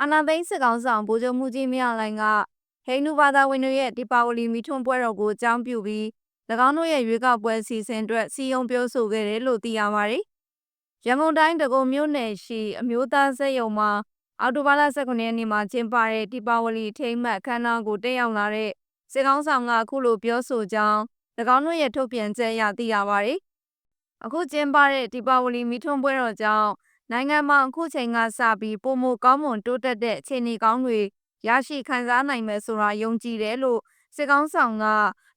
အာနာသိန်းစစ်ကောင်ဆောင်ဗိုလ်ချုပ်မှုကြီးမင်းအောင်လှိုင်ကဟိန္ဒူဘာသာဝင်တွေရဲ့ဒီပါဝလီမိထွန်းပွဲတော်ကိုအကြောင်းပြုပြီး၎င်းတို့ရဲ့ရွေးကောက်ပွဲစီစဉ်အတွက်စီယုံပြောဆိုခဲ့တယ်လို့သိရပါတယ်။ရန်ကုန်တိုင်းတကုံမြို့နယ်ရှိအမျိုးသားစက်ရုံမှာအော်တိုဘာလ19ရက်နေ့မှာကျင်းပတဲ့ဒီပါဝလီထိမ်းမှတ်အခမ်းအနားကိုတက်ရောက်လာတဲ့စစ်ကောင်ဆောင်ကအခုလိုပြောဆိုကြောင်း၎င်းတို့ရဲ့ထုတ်ပြန်ချက်အရသိရပါတယ်။အခုကျင်းပတဲ့ဒီပါဝလီမိထွန်းပွဲတော်ကြောင့် နိုင်ငံမှာအခုချိန်ကစပြီးပုံမကောင်းမွန်တိုးတက်တဲ့အခြေအနေကောင်းတွေရရှိခံစားနိုင်မယ်ဆိုတာယုံကြည်တယ်လို့စစ်ကောင်းဆောင်က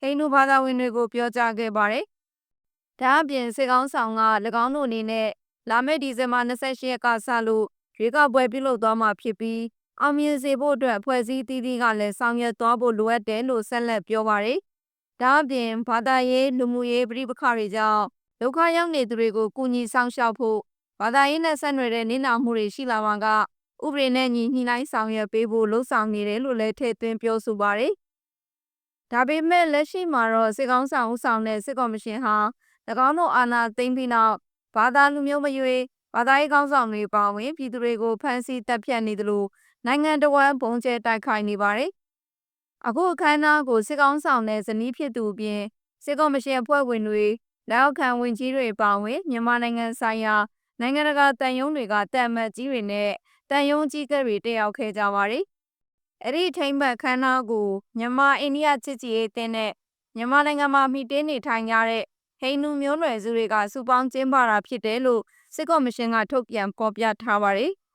ဟိန္ဒူဘာသာဝင်တွေကိုပြောကြားခဲ့ပါတယ်။ဒါအပြင်စစ်ကောင်းဆောင်က၎င်းတို့အနေနဲ့လာမယ့်ဒီဇင်ဘာ28ရက်ကစလို့ရွေးကောက်ပွဲပြုလုပ်သွားမှာဖြစ်ပြီးအောင်မြင်စေဖို့အတွက်အဖွဲ့အစည်းတည်တည်ကလည်းဆောင်ရွက်သွားဖို့လိုအပ်တယ်လို့ဆက်လက်ပြောပါတယ်။ဒါအပြင်ဘာသာရေးလူမှုရေးပြည်ပခါတွေကြောင့်ဒုက္ခရောက်နေသူတွေကိုကူညီဆောင်ရှောက်ဖို့ ဘာသာရေးနဲ့ဆက်နွယ်တဲ့နည်းနာမှုတွေရှိလာမှာကဥပဒေနဲ့ညီညှိနှိုင်းဆောင်ရွက်ပေးဖို့လှုံ့ဆော်နေတယ်လို့လည်းထည့်သွင်းပြောဆိုပါတယ်။ဒါပေမဲ့လက်ရှိမှာတော့စစ်ကောင်းဆောင်ဦးဆောင်တဲ့စစ်ကော်မရှင်ဟာ၎င်းတို့အာဏာသိမ်းပြီးနောက်ဘာသာလူမျိုးမရွေးဘာသာရေးကောင်းဆောင်တွေပါဝင်ပြည်သူတွေကိုဖမ်းဆီးတပ်ဖြတ်နေသလိုနိုင်ငံတော်ဝန်ဘုံကျဲတိုက်ခိုက်နေပါတယ်။အခုအခမ်းအနားကိုစစ်ကောင်းဆောင်တဲ့ဇနီးဖြစ်သူအပြင်စစ်ကော်မရှင်အဖွဲ့ဝင်တွေလက်အောက်ခံဝင်ကြီးတွေပါဝင်မြန်မာနိုင်ငံဆိုင်ရာ နိုင်ငံတကာတန်ယုံတွေကတန်မတ်ကြီးတွေနဲ့တန်ယုံကြီးကတွေတက်ရောက်ခဲ့ကြပါတယ်။အဲ့ဒီထိမ့်ဘတ်ခမ်းနားကိုမြန်မာအိန္ဒိယချစ်ကြည်ရေးအသင်းနဲ့မြန်မာနိုင်ငံမှာမိတင်းနေထိုင်ကြတဲ့ဟိန္ဒူမျိုးနွယ်စုတွေကစုပေါင်းကျင်းပတာဖြစ်တယ်လို့စစ်ကော်မရှင်ကထုတ်ပြန်ဖော်ပြထားပါတယ်။